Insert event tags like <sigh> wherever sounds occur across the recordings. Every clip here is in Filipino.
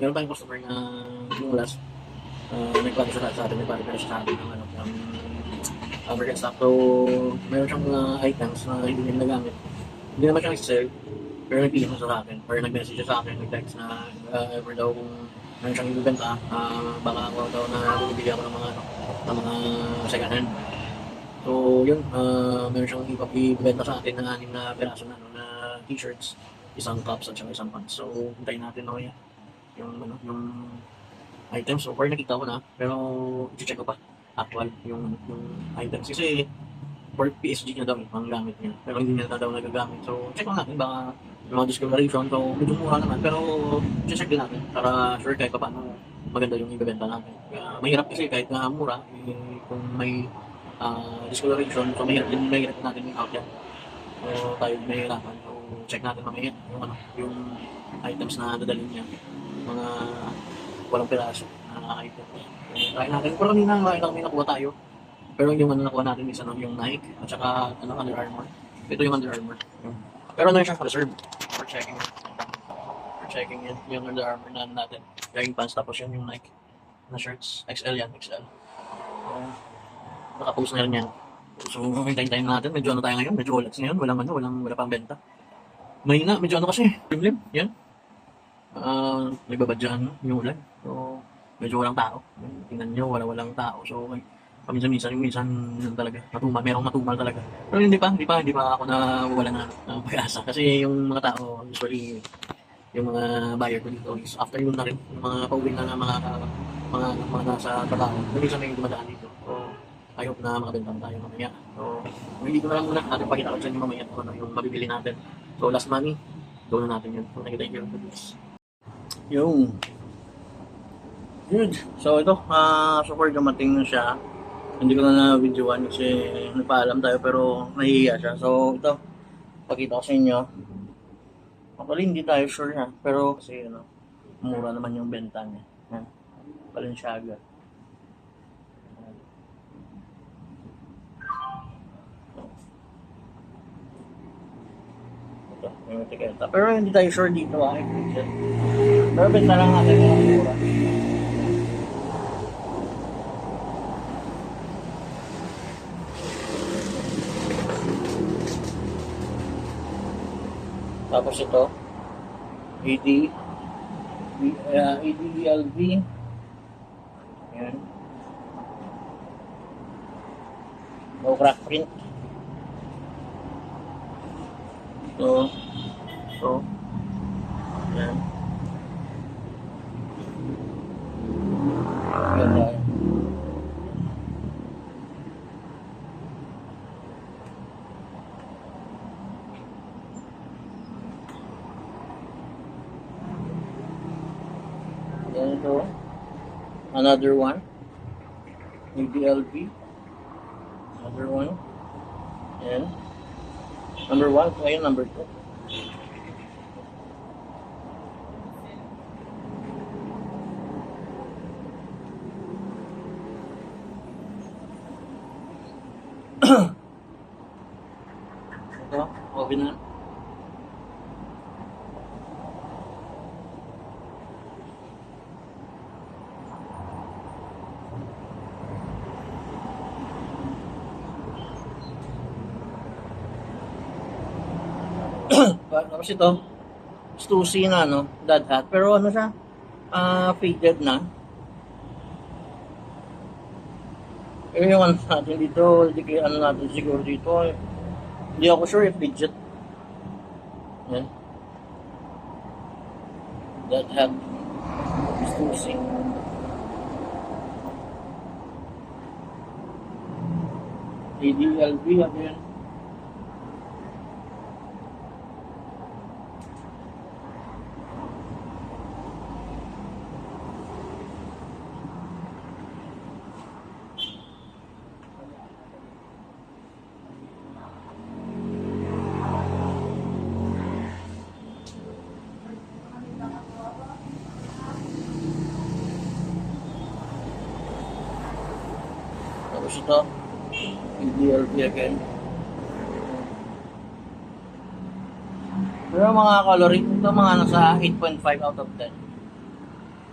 meron tayong customer na yung last, uh, nagpago siya sa atin, nagpago siya sa atin ng ano, ng uh, American stock. So, meron siyang mga items na hindi niya nagamit. Hindi naman siya nag-sell, pero nag-PM sa akin, or nag-message siya sa akin, nag-text na uh, ever daw kung meron siyang ibibenta, uh, baka ako daw na bibigyan ako ng mga, ano, ng mga second hand. So, yun, uh, meron siyang ibibenta sa atin ng anim na peraso na, ano, na t-shirts, isang cups at saka isang pants. So, hintayin natin na kaya yung, ano, yung items. So, far nakita ko na, pero i-check ko pa actual yung, yung items. Kasi, for PSG niya daw, ang gamit niya. Pero hindi niya na daw nagagamit. So, check lang natin, baka yung mga discoloration. So, medyo mura naman. Pero, check din natin para sure kahit pa paano maganda yung ibebenta natin. Kaya, mahirap kasi kahit na mura, eh, kung may uh, discoloration, so mahirap din, mahirap natin yung out yan. So, tayo mahirapan. So, check natin mamaya yung, ano, yung items na dadalhin niya. Mga walang piraso na. So, try natin. Pero kanina, nakita ko may nakuha tayo. Pero yung ano nakuha natin is ano, yung Nike at saka ano, Under Armour. Ito yung Under Armour. Pero ano yung siya reserve for checking. For checking it. Yung Under Armour na natin. Yung pants tapos yun yung Nike na shirts. XL yan, XL. So, nakapost na rin yan. So, hintayin-tayin natin. Medyo ano tayo ngayon. Medyo wallets ngayon. Walang ano, walang, wala pang benta. May na, medyo ano kasi. Limlim. Yan. Ah, nagbabadyan no, yung ulan. So, medyo walang tao. Tingnan nyo, wala walang tao. So, may, paminsan-minsan, minsan, yun talaga, matumal, merong matumal talaga. Pero hindi pa, hindi pa, hindi pa ako na wala na ng pag-asa. Kasi yung mga tao, usually, yung mga buyer ko dito is afternoon na rin. Yung mga pauwi na na mga, mga, mga nasa trabaho. Minsan may dumadaan dito. So, I hope na makabenta tayo mamaya. So, hindi ko na lang muna natin pakita ko sa inyo mamaya kung ano yung mabibili natin. So, last money, gawin na natin yun. So, you, thank you. Yung. Good. So, ito, ah, so far dumating na siya. Hindi ko na na-videoan kasi nagpaalam tayo pero nahihiya siya. So, ito, pakita ko sa inyo. Actually, hindi tayo sure ha. Pero kasi, ano, mura naman yung benta niya. Yan. Balenciaga. Ito, yung etiketa. Pero hindi tayo sure dito ah. Pero benta lang natin yung mura. Tapos ito, AD, uh, ADLV, yan. No crack print. Ito, yan. Ganda. Yan ito. Another one. UDLV. Another one. Yan. Number one. Ayun, number two. <clears throat> Ito, okay na. Tapos ito, Stussy na, no? Dad hat. Pero ano siya? Ah, faded na. Eh, yung ano natin dito, hindi kaya ano natin siguro dito. eh. Hindi ako sure if legit. Yan. Dad hat. Stussy. ADLB, ano yan? Tapos ito, ADLB again. Pero mga coloring, ito mga nasa 8.5 out of 10.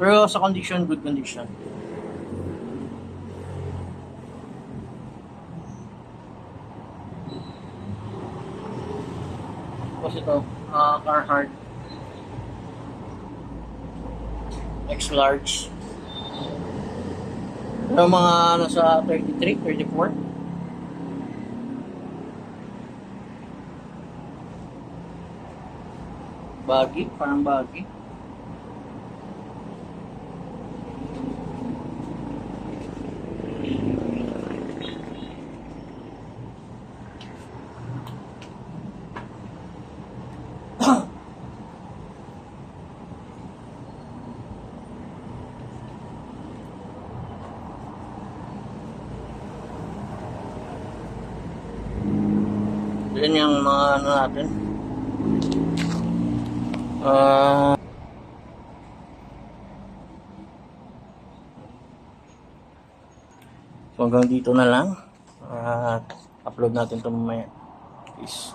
Pero sa condition, good condition. Tapos ito, uh, Carhartt X-Large. Pero mga nasa 33, 34. Baggy, parang baggy. Yan yung mga ano natin. Ah... so hanggang dito na lang. At upload natin ito mamaya. Peace.